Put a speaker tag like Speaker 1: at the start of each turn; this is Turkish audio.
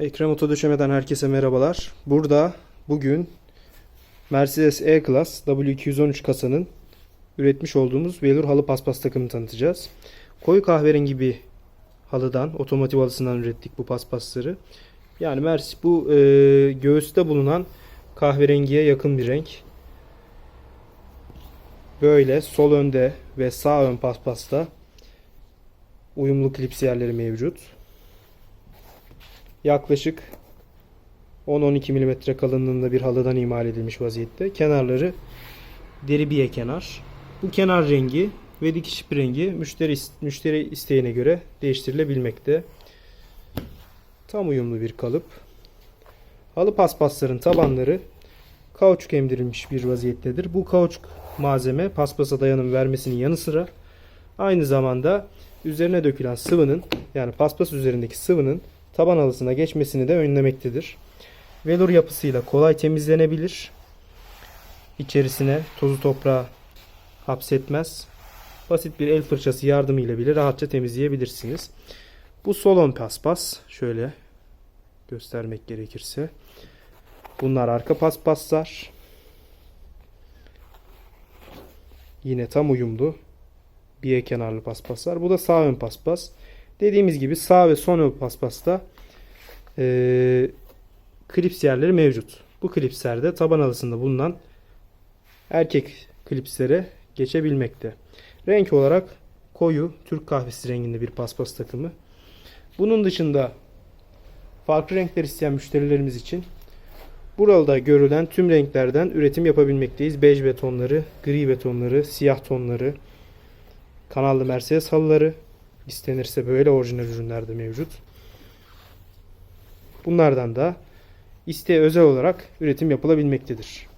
Speaker 1: Ekrem Oto Döşeme'den herkese merhabalar. Burada bugün Mercedes E-Class W213 kasanın üretmiş olduğumuz velour halı paspas takımını tanıtacağız. Koyu kahverengi bir halıdan, otomotiv halısından ürettik bu paspasları. Yani Mercedes bu e, göğüste bulunan kahverengiye yakın bir renk. Böyle sol önde ve sağ ön paspasta uyumlu klips yerleri mevcut. Yaklaşık 10-12 mm kalınlığında bir halıdan imal edilmiş vaziyette. Kenarları deri biye kenar. Bu kenar rengi ve dikiş rengi müşteri, müşteri isteğine göre değiştirilebilmekte. Tam uyumlu bir kalıp. Halı paspasların tabanları kauçuk emdirilmiş bir vaziyettedir. Bu kauçuk malzeme paspasa dayanım vermesinin yanı sıra aynı zamanda üzerine dökülen sıvının yani paspas üzerindeki sıvının taban halısına geçmesini de önlemektedir. Velur yapısıyla kolay temizlenebilir. İçerisine tozu toprağı hapsetmez. Basit bir el fırçası yardımıyla bile rahatça temizleyebilirsiniz. Bu solon paspas. Şöyle göstermek gerekirse. Bunlar arka paspaslar. Yine tam uyumlu. Biye kenarlı paspaslar. Bu da sağ ön paspas. Dediğimiz gibi sağ ve son paspasta e, klips yerleri mevcut. Bu klipslerde taban halısında bulunan erkek klipslere geçebilmekte. Renk olarak koyu Türk kahvesi renginde bir paspas takımı. Bunun dışında farklı renkler isteyen müşterilerimiz için burada görülen tüm renklerden üretim yapabilmekteyiz. Bej betonları, gri betonları, siyah tonları, kanallı Mercedes halıları istenirse böyle orijinal ürünler de mevcut. Bunlardan da isteğe özel olarak üretim yapılabilmektedir.